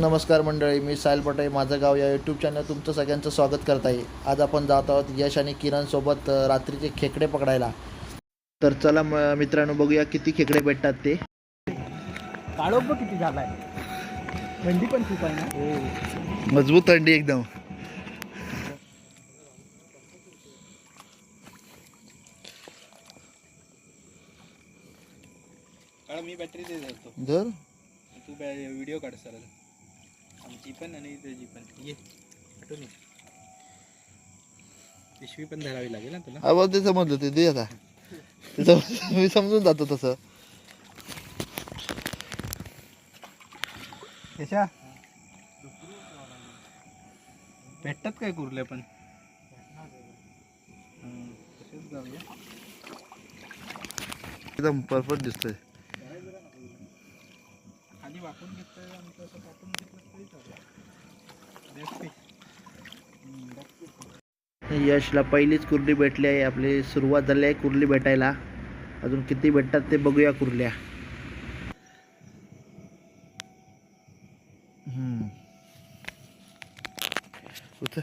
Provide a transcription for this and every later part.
नमस्कार मंडळी मी सायल पटाई माझं गाव या यूट्यूब चॅनल तुमचं सगळ्यांचं स्वागत करत आहे. आज आपण जात आहोत यश आणि किरणसोबत रात्रीचे खेकडे पकडायला. तर चला मित्रांनो बघूया किती खेकडे भेटतात ते. काळोख किती झालाय. थंडी पण खूप आहे ना? मजबूत थंडी एकदम. मी बॅटरी दे जातो जर तू व्हिडिओ काढ सर आमची पण आणि त्याची पण ये आठवणी पिशवी पण धरावी लागेल ना तुला? आवाज ते समजलं ते दे आता. ते सम- मी समजून जातो तसं. कशा? भेटतात काय कुर्ले पण? तसेच जाऊया एकदम परफेक्ट दिसतोय. खाली वाकून घेतलं आणि तसं यशला पहिलीच कुर्ली भेटली आहे. आपली सुरुवात झाली आहे कुर्ली भेटायला. अजून किती भेटतात ते बघूया कुर्ल्या. हम्म. उतर.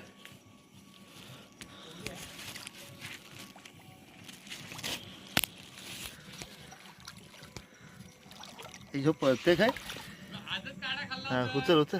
हे जो पळते काय? हा उचल उचल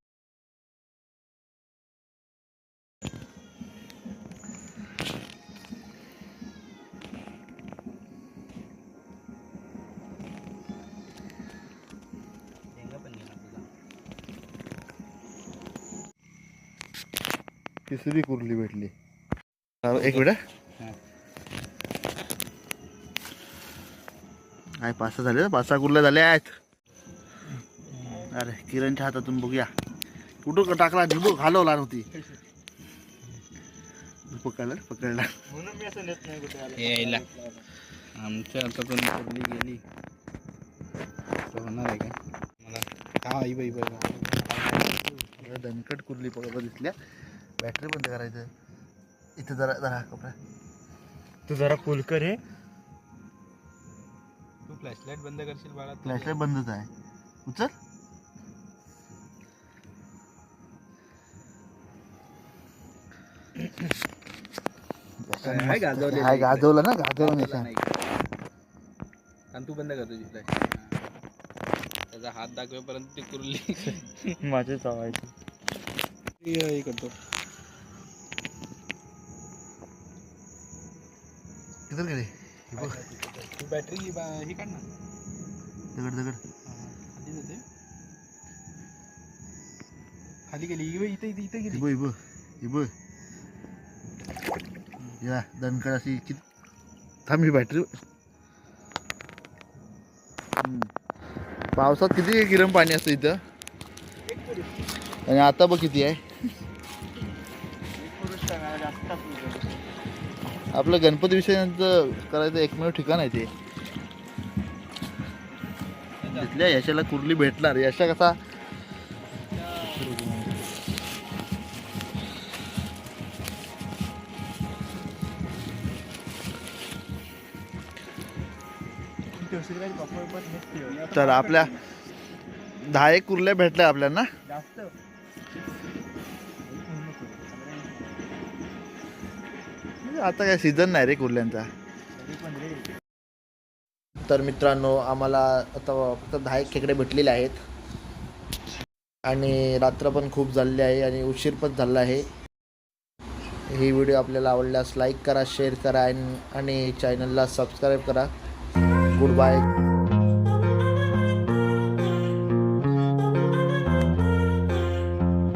तिसरी कुर्ली भेटली. एक मिनिट हा. काय पाच सहा झाले पाच सहा कुर्ल्या झाल्या आहेत. अरे किरणच्या हातातून बघूया. कुठं क- टाकला? निबू घालवला नव्हती पकडला पकडला म्हणून मी असं नेत नाही कुठे यायला आमच्या हातातून गेली. होणार आहे का? मला का आई बाई बघा जरा दणकट कुर्ली पकडा दिसल्या बॅटरी बंद करायचं. इथं जरा जरा कपडा. तू जरा फुल कर हे. तू फ्लॅशलाईट बंद करशील बाळा? फ्लॅशलाईट बंदच आहे. उचल. हाय हाय. गाजवलं ना गाजवलं. आणि तू बंद कर तुझी फ्लॅश त्याचा हात दाखवेपर्यंत ती कुरली. माझे चावायचे हे करतो. गेले तू बॅटरी ही काढ ना. दगड दगड. खाली जाते खाली गेली इथे इथे इथे गेली. इबो इबो इबो या दणकड अशी. थांब ही बॅटरी पावसात किती गिरम पाणी असतं इथं? आणि आता बघ किती आहे. आपलं गणपती विसर्जनचं करायचं एकमेव ठिकाण आहे ते. तिथल्या यशाला कुर्ली भेटणार. यशा कसा? तर आपल्या दहा एक कुर्ल्या भेटल्या आपल्याला. आता काय सीझन नाही रे कुर्ल्यांचा तर मित्रांनो आम्हाला आता फक्त दहा एक खेकडे भेटलेले आहेत. आणि रात्र पण खूप झालेली आहे आणि उशीर पण झाला आहे. ही व्हिडिओ आपल्याला आवडल्यास लाईक करा शेअर करा आणि चॅनलला सबस्क्राईब करा. Good bye